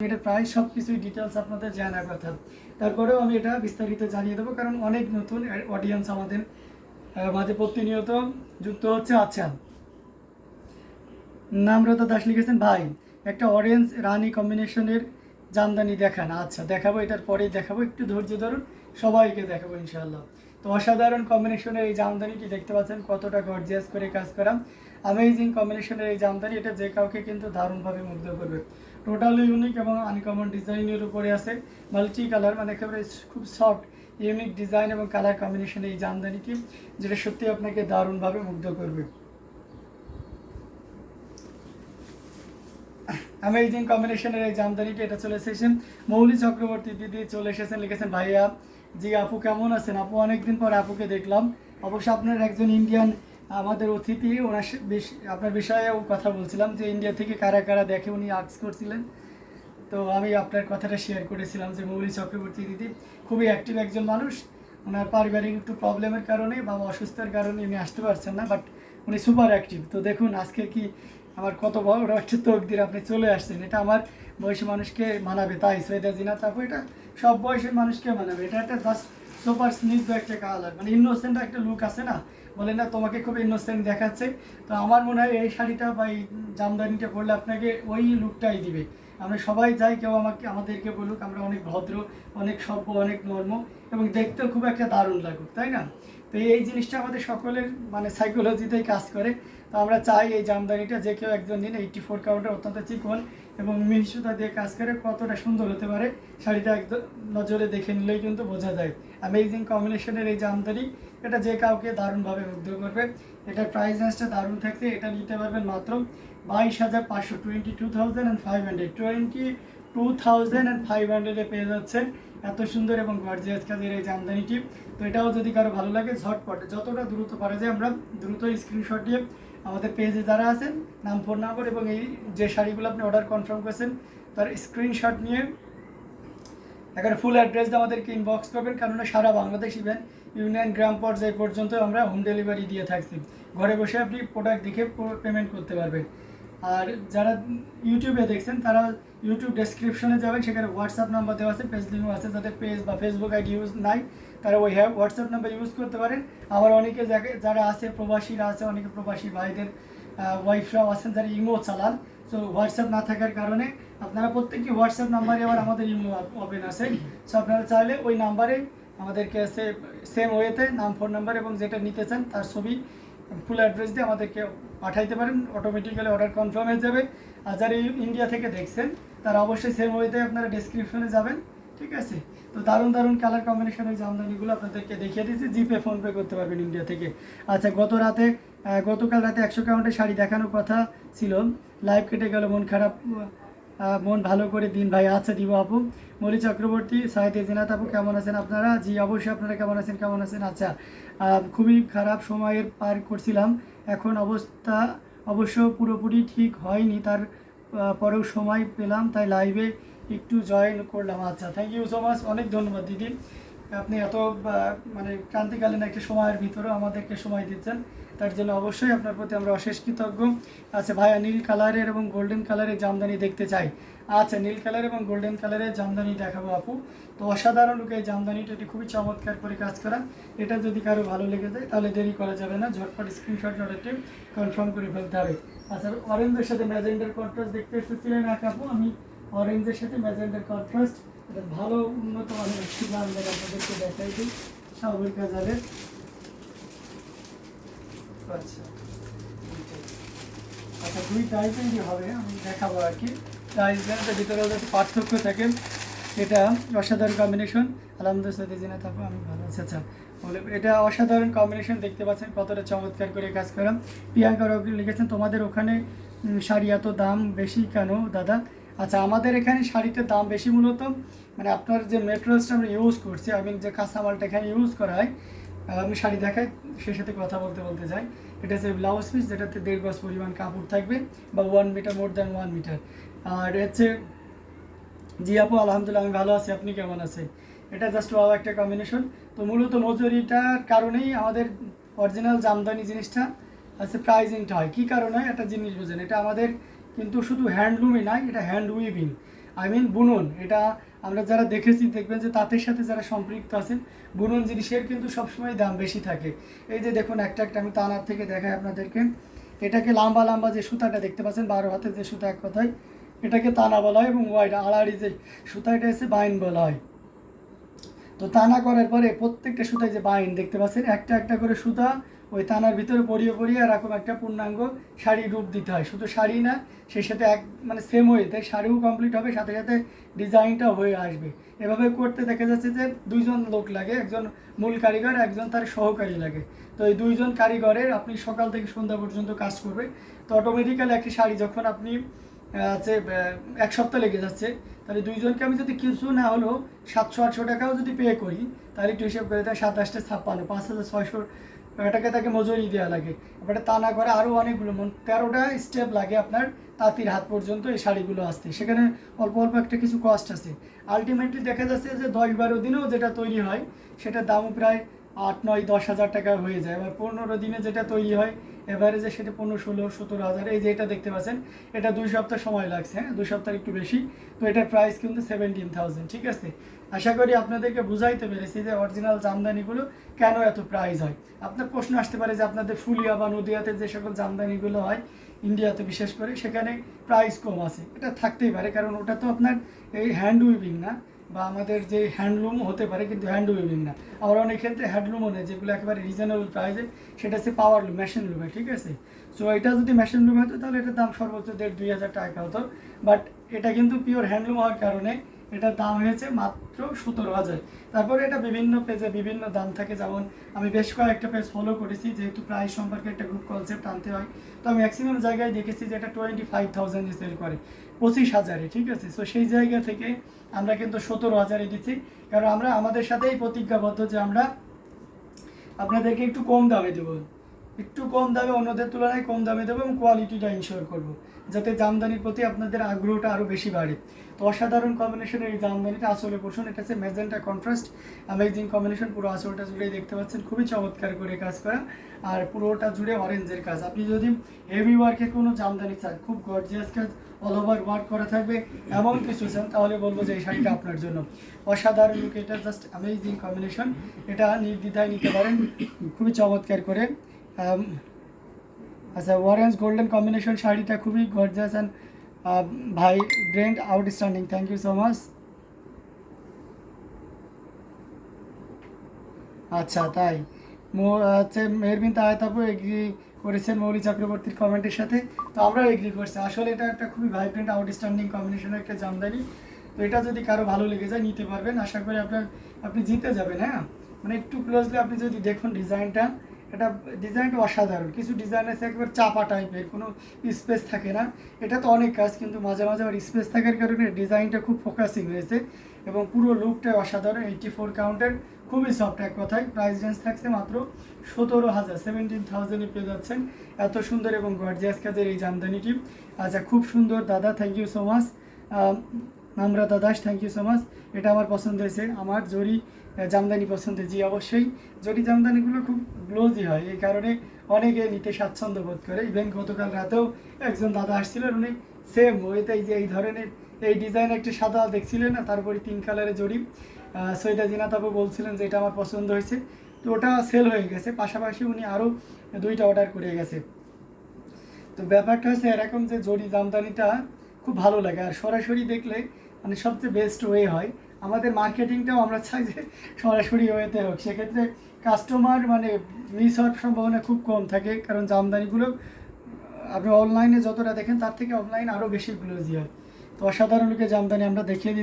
এটা প্রায় সব কিছুই ডিটেলস আপনাদের জানার কথা। তারপরেও আমি এটা বিস্তারিত জানিয়ে দেবো, কারণ অনেক নতুন অডিয়েন্স আমাদের মাঝে প্রতিনিয়ত যুক্ত হচ্ছে আচ্ছা। নামরতা দাস লিখেছেন, ভাই, একটা অরেঞ্জ রানি কম্বিনেশনের জামদানি দেখান। আচ্ছা দেখাবো, এটার পরেই দেখাবো। একটু ধৈর্য ধরুন, সবাইকে দেখাবো ইনশাআল্লাহ। তো অসাধারণ কম্বিনেশনের এই জামদানিটি দেখতে পাচ্ছেন, কতটা গর্জিয়াস করে কাজ করা। অ্যামেজিং কম্বিনেশনের এই জামদানি, এটা যে কাউকে কিন্তু দারুণভাবে মুগ্ধ করবে। টোটালি ইউনিক এবং আনকমন ডিজাইনের উপরে আছে। মাল্টি কালার মানে একেবারে খুব সফট ইউনিক ডিজাইন এবং কালার কম্বিনেশন এই জামদানিটি, যেটা সত্যি আপনাকে দারুণভাবে মুগ্ধ করবে। অ্যামেজিং কম্বিনেশনের এই জামদানিটি, এটা চলে এসেছেন মৌলি চক্রবর্তী দিদি, চলে এসেছেন, লিখেছেন, ভাইয়া, জি আপু, কেমন আছেন? আপু, অনেকদিন পর আপুকে দেখলাম। অবশ্য আপনার একজন ইন্ডিয়ান আমাদের অতিথি, ওনার আপনার বিষয়েও কথা বলছিলাম যে ইন্ডিয়া থেকে কারা কারা দেখে উনি আর্টস করছিলেন। তো আমি আপনার কথাটা শেয়ার করেছিলাম যে মৌলি চক্রবর্তী দিদি খুবই অ্যাক্টিভ একজন মানুষ। ওনার পারিবারিক একটু প্রবলেমের কারণে বা অসুস্থের কারণে উনি আসতে পারছেন না বাট উনি সুপার অ্যাক্টিভ তো দেখুন, আজকে কি আমার কত বড় একটা তকদির আপনি চলে আসছেন। এটা আমার বয়সী মানুষকে মানাবে, তাই সৈয়দা জিনা তারপর এটা সব বয়সের মানুষকে মানাবে। এটা একটা জাস্ট সুপার স্নিগ্ধ একটা কালার মানে ইনোসেন্ট একটা লুক আছে না? বলে, না, তোমাকে খুব ইনোসেন্ট দেখাচ্ছে। তো আমার মনে হয় এই শাড়িটা বা এই জামদানিটা পরলে আপনাকে ওই লুকটাই দিবে। আমরা সবাই যাই কেউ আমাকে, আমাদেরকে বলুক, আমরা অনেক ভদ্র, অনেক সভ্য, অনেক নর্ম এবং দেখতেও খুব একটা দারুণ লাগুক, তাই না? তো এই জিনিসটা আমাদের সকলের মানে সাইকোলজিতেই কাজ করে। তো আমরা চাই এই জামদানিটা যে কেউ একজন দিন এইটি ফোর কাউন্টার অত্যন্ত চিকন এবং মিহিসুতা দিয়ে কাজ করে, কতটা সুন্দর হতে পারে, শাড়িটা একদম নজরে দেখে নিলেই কিন্তু বোঝা যায়। অ্যামেজিং কম্বিনেশনের এই জামদানি এটা যে কাউকে দারুণভাবে মুগ্ধ করবে, এটার প্রাইস রেঞ্জটা দারুণ থাকছে এটা নিতে পারবেন মাত্র বাইশ হাজার পাঁচশো twenty two thousand and five hundred, twenty two thousand and five হান্ড্রেডে পেয়ে যাচ্ছেন। এত সুন্দর এবং গর্জিয়াস কাজের এই জামদানিটি তো এটাও যদি কারও ভালো লাগে, ঝটপট, যতটা দ্রুত পারা যায় আমরা দ্রুত স্ক্রিনশট দিয়ে আমাদের পেজে যারা আছেন, নাম ফোন নাম্বার এবং এই যে শাড়িগুলো আপনি অর্ডার কনফার্ম করেছেন, তার স্ক্রিনশট নিয়ে এখানে ফুল অ্যাড্রেস আমাদেরকে ইনবক্স করবেন, কেননা সারা বাংলাদেশ ইভেন ইউনিয়ন গ্রাম পর্যায় পর্যন্ত আমরা হোম ডেলিভারি দিয়ে থাকছি। ঘরে বসে আপনি প্রোডাক্ট দেখে পেমেন্ট করতে পারবেন। আর যারা ইউটিউবে দেখছেন, তারা ইউটিউব ডেসক্রিপশনে যাবেন, সেখানে হোয়াটসঅ্যাপ নাম্বার দেওয়া আছে পেজ লিঙ্ক আছে যাদের পেজ বা ফেসবুক আইডি ইউজ নাই, তারা ওই হ্যাঁ হোয়াটসঅ্যাপ নাম্বার ইউজ করতে পারেন। আবার অনেকে যারা আছে প্রবাসীরা আছে, অনেকে প্রবাসী ভাইদের ওয়াইফরাও আছেন যারা ইমো চালান। সো হোয়াটসঅ্যাপ না থাকার কারণে আপনারা প্রত্যেকটি হোয়াটসঅ্যাপ নাম্বারে আবার আমাদের ইমো ওপেন আছে। সো আপনারা চাইলে ওই নাম্বারে আমাদেরকে সে সেম ওয়েতে নাম ফোন নাম্বার এবং যেটা নিতে চান, তার ছবি ফুল অ্যাড্রেস দিয়ে আমাদেরকে পাঠাইতে পারেন। অটোমেটিক্যালি অর্ডার কনফার্ম হয়ে যাবে। আর যারা ইন্ডিয়া থেকে দেখছেন, তারা অবশ্যই সেম ওয়েতে আপনারা ডেসক্রিপশনে যাবেন। ঠিক আছে? তো দারুণ দারুণ কালার কম্বিনেশনের জামদানিগুলো আপনাদেরকে দেখিয়ে দিয়েছি। জিপে ফোনপে করতে পারবেন ইন্ডিয়া থেকে। আচ্ছা গত রাতে গতকাল রাতে একশো কাউন্টে শাড়ি দেখানোর কথা ছিল। লাইভ কেটে গেল, মন খারাপ মন ভালো করে দিন ভাই। আচ্ছা দিব আপু। মলি চক্রবর্তী সাহেদ এজিনাথ আপু, কেমন আছেন আপনারা? জি, অবশ্যই আপনারা কেমন আছেন কেমন আছেন? আচ্ছা খুবই খারাপ সময়ের পার করছিলাম। এখন অবস্থা অবশ্য পুরোপুরি ঠিক হয়নি। তার পরেও সময় পেলাম, তাই লাইভে একটু জয়েন করলাম। আচ্ছা থ্যাংক ইউ সো মাচ অনেক ধন্যবাদ, দিদি। আপনি এত মানে ক্রান্তিকালীন একটা সময়ের ভিতরেও আমাদেরকে সময় দিচ্ছেন। তার জন্য অবশ্যই আপনার প্রতি আমরা অশেষ কৃতজ্ঞ। আচ্ছা ভাইয়া নীল কালারের এবং গোল্ডেন কালারের জামদানি দেখতে চাই। আচ্ছা নীল কালার এবং গোল্ডেন কালারের জামদানি দেখাবো আপু। তো অসাধারণ লোকে জামদানিটা, এটি খুবই চমৎকার করে কাজ করা। এটা যদি কারও ভালো লেগে যায়, তাহলে দেরি করা যাবে না। ঝটপট স্ক্রিনশট অর্ডারটি কনফার্ম করে ফেলতে হবে। আচ্ছা অরেঞ্জের সাথে ম্যাজেন্ডার কন্ট্রাস্ট দেখতে এসেছিলেন এক আপু। আমি অরেঞ্জের সাথে ম্যাজেন্ডার কন্ট্রাস্ট এটা ভালো উন্নত মানের আপনাদেরকে দেখাই দিই। আচ্ছা। আচ্ছা দুই টাইপেরই হবে, আমি দেখাবো আর কি। রেঞ্জের ভিতরে যদি পার্থক্য থাকে এটা অসাধারণ কম্বিনেশন আলহামদুলিল্লাহ তারপর আমি ভালো আছি। আচ্ছা বলে, এটা অসাধারণ কম্বিনেশন দেখতে পাচ্ছেন, কতটা চমৎকার করে কাজ করা। প্রিয়াঙ্কা লিখেছেন, তোমাদের ওখানে শাড়ি এত দাম বেশি কেন, দাদা? আচ্ছা আমাদের এখানে শাড়িটার দাম বেশি মূলত মানে আপনার যে মেটেরিয়ালসটা আমরা ইউজ করছি আই মিন যে কাঁচামালটা এখানে ইউজ করা হয় আমি শাড়ি দেখাই সেই সাথে কথা বলতে বলতে যাই এটা হচ্ছে ব্লাউজ পিস, যেটাতে দেড় গজ পরিমাণ কাপড় থাকবে বা one metre more than one metre আর হচ্ছে, জি আপু, আলহামদুলিল্লাহ আমি ভালো আছি। আপনি কেমন আছেন? এটা জাস্ট ওয়াও একটা কম্বিনেশন তো মূলত মজুরিটার কারণেই আমাদের অরিজিনাল জামদানি জিনিসটা আছে প্রাইজিংটা হয়। কী কারণে? একটা জিনিস বোঝেন, এটা আমাদের কিন্তু শুধু হ্যান্ডলুমই নয় এটা হ্যান্ড উইভিং আই মিন বুনন, এটা আমরা যারা দেখেছি, দেখবেন যে তাঁতের সাথে যারা সম্পৃক্ত আছেন বুনন জিনিসের কিন্তু সবসময় দাম বেশি থাকে। এই যে দেখুন, একটা একটা আমি তানার থেকে দেখাই আপনাদেরকে। এটাকে লম্বা লম্বা যে সুতাটা দেখতে পাচ্ছেন, বারো হাতের যে সুতা এক কথায়, এটাকে তানা বলা হয় এবং ওয়াইড আড়াআড়ি যে সুতা, এটা এসে বাইন বলা হয়। তো তানা করার পরে প্রত্যেকটা সুতায় যে বাইন দেখতে পাচ্ছেন, একটা একটা করে সুতা ওই তানার ভিতরে পরিয়ে পরিয়ে এরকম একটা পূর্ণাঙ্গ শাড়ি রূপ দিতে হয়। শুধু শাড়ি না সেই সাথে এক মানে সেম হয়ে ওয়েতে শাড়িও কমপ্লিট হবে, সাথে সাথে ডিজাইনটাও হয়ে আসবে। এভাবে করতে দেখা যাচ্ছে যে দুইজন লোক লাগে, একজন মূল কারিগর, একজন তার সহকারী লাগে। তো এই দুইজন কারিগরের আপনি সকাল থেকে সন্ধ্যা পর্যন্ত কাজ করবে। তো অটোমেটিক্যালি একটি শাড়ি যখন আপনি হচ্ছে এক সপ্তাহ লেগে যাচ্ছে, তাহলে দুইজনকে আমি যদি কিছু না হলেও সাতশো আটশো টাকাও যদি পে করি, তাহলে একটু হিসেব করে দেয় সাতাশটা ছাপ্পান্ন, পাঁচ হাজার ছয়শো টাকা তাকে মজুরি দেওয়া লাগে। এবারে তা না করে আরও অনেকগুলো মন, তেরোটা স্টেপ লাগে আপনার তাঁতির হাত পর্যন্ত এই শাড়িগুলো আসতে। সেখানে অল্প অল্প একটা কিছু কস্ট আছে। আলটিমেটলি দেখা যাচ্ছে যে দশ বারো দিনেও যেটা তৈরি হয় সেটা দামও প্রায় আট, নয়, দশ হাজার টাকা হয়ে যায়। এবার পনেরো দিনে যেটা তৈরি হয় এভারেজে সেটা পনেরো, ষোলো, সতেরো হাজার, এই যে এটা দেখতে পাচ্ছেন, এটা দুই সপ্তাহ সময় লাগছে হ্যাঁ? দুই সপ্তাহ একটু বেশি। তো এটার প্রাইস কিন্তু সেভেন্টিন থাউজেন্ড ঠিক আছে? আশা করি আপনাদেরকে বুঝাইতে পেরেছি যে অরিজিনাল জামদানিগুলো কেন এত প্রাইস হয়। আপনার প্রশ্ন আসতে পারে যে আপনাদের ফুলিয়া বা নদিয়াতে যে সকল জামদানিগুলো হয়, ইন্ডিয়াতে বিশেষ করে, সেখানে প্রাইস কম আছে। এটা থাকতেই পারে, কারণ ওটা তো আপনার এই হ্যান্ড উইভিং না। বা আমাদের যে হ্যান্ডলুম হতে পারে, কিন্তু হ্যান্ড উইভিং না। আবার অনেক ক্ষেত্রে হ্যান্ডলুমও নেই, যেগুলো একেবারে রিজনেবল প্রাইসে সেটা হচ্ছে পাওয়ার লুম মেশিন লুমে ঠিক আছে? সো এটা যদি মেশিন লুম হতো, তাহলে এটার দাম সর্বোচ্চ দেড় দুই হাজার টাকা হতো। বাট এটা কিন্তু পিওর হ্যান্ডলুম হওয়ার কারণে এটার দাম হয়েছে মাত্র সতেরো হাজার। তারপরে এটা বিভিন্ন পেজে বিভিন্ন দাম থাকে। যেমন আমি বেশ কয়েকটা পেজ ফলো করেছি, যেহেতু প্রাইস সম্পর্কে একটা গ্রুপ কনসেপ্ট আনতে হয়। তো আমি ম্যাক্সিমাম জায়গায় দেখেছি যে এটা টোয়েন্টি ফাইভ থাউজেন্ডে সেল করে, পঁচিশ হাজারে, ঠিক আছে? সো সেই জায়গা থেকে আমরা কিন্তু সতেরো হাজারে দিচ্ছি। কারণ আমরা আমাদের সাথেই প্রতিজ্ঞাবদ্ধ যে আমরা আপনাদেরকে একটু কম দামে দেবো। একটু কম দামে, অন্যদের তুলনায় কম দামে দেবো এবং কোয়ালিটিটা ইনশিওর করব, যাতে জামদানির প্রতি আপনাদের আগ্রহটা আরও বেশি বাড়ে। তো অসাধারণ কম্বিনেশনের এই জামদানিটা, আসলে পোষণ এটা হচ্ছে মেজেন্টা কন্ট্রাস্ট অ্যামেজিং কম্বিনেশন পুরো আসলটা জুড়ে দেখতে পাচ্ছেন, খুবই চমৎকার করে কাজ করা, আর পুরোটা জুড়ে অরেঞ্জের কাজ। আপনি যদি হেভি ওয়ার্কে কোনো জামদানি চান, খুব গর্জিয়াস কাজ অল ওভার ওয়ার্ক করা থাকবে, এমন কিছু চান, তাহলে বলব যে এই শাড়িটা আপনার জন্য। অসাধারণ লুক এটা জাস্ট অ্যামেজিং কম্বিনেশন এটা নির্দ্বিধায় নিতে পারেন, খুবই চমৎকার করে। আচ্ছা অরেঞ্জ গোল্ডেন কম্বিনেশন শাড়িটা খুবই গর্জাস অ্যান্ড ভাই brand outstanding thank you so much আচ্ছা তাই। হচ্ছে মেহরবিন তাহেতাপু এগ্রি করেছেন মৌলি চক্রবর্তীর কমেন্টের সাথে। তো আমরাও এগ্রি করছি। আসলে এটা একটা খুবই ভাইব্রেন্ট আউটস্ট্যান্ডিং কম্বিনেশনের একটা জামদানি। তো এটা যদি কারও ভালো লেগে যায়, নিতে পারবেন। আশা করি আপনার, আপনি জিতে যাবেন হ্যাঁ? মানে একটু ক্লোজলি আপনি যদি দেখুন ডিজাইনটা এটা ডিজাইনটা অসাধারণ। কিছু ডিজাইন আছে একবার চাপা টাইপের, কোনো স্পেস থাকে না। এটা তো অনেক কাজ, কিন্তু মাঝে মাঝে আবার স্পেস থাকার কারণে ডিজাইনটা খুব ফোকাসিং হয়েছে এবং পুরো লুকটা অসাধারণ এইটি ফোর কাউন্টের খুবই সফট এক কথায় প্রাইস রেঞ্জ থাকছে মাত্র সতেরো হাজার সেভেন্টিন থাউজেন্ডে পেয়ে যাচ্ছেন। এত সুন্দর এবং গর্জিয়াস কাজের এই জামদানিটি। আচ্ছা খুব সুন্দর, দাদা thank you so much Namrata Das thank you so much এটা আমার পছন্দ হয়েছে। আমার জরি জামদানি পছন্দ জি অবশ্যই। জরি জামদানিগুলো খুব গ্লোজি হয়। এই কারণে অনেকে নিতে স্বাচ্ছন্দ্য বোধ করে। ইভেন গতকাল রাতেও একজন দাদা আসছিলেন উনি সেম ওইতে এই যে এই ধরনের এই ডিজাইন একটি সাদা দেখছিলেন না তারপরে তিন কালারের জরি। আহ, সৈয়দা জিনা তাবু বলছিলেন যে এটা আমার পছন্দ হয়েছে। তো ওটা সেল হয়ে গেছে। পাশাপাশি উনি আরও দুইটা অর্ডার করে গেছে। তো ব্যাপারটা হচ্ছে এরকম যে জরি জামদানিটা খুব ভালো লাগে। আর সরাসরি দেখলে মানে সবচেয়ে বেস্ট ওয়ে হয়। আমাদের মার্কেটিংটাও আমরা চাই যে সরাসরি ওয়েতে হোক। সেক্ষেত্রে কাস্টমার মানে মিস হওয়ার সম্ভাবনা খুব কম থাকে। কারণ জামদানিগুলো আপনি অনলাইনে যতটা দেখেন, তার থেকে অনলাইন আরও বেশি গ্লোজি হয়। তো অসাধারণ লোকের জামদানি আমরা দেখিয়ে দিই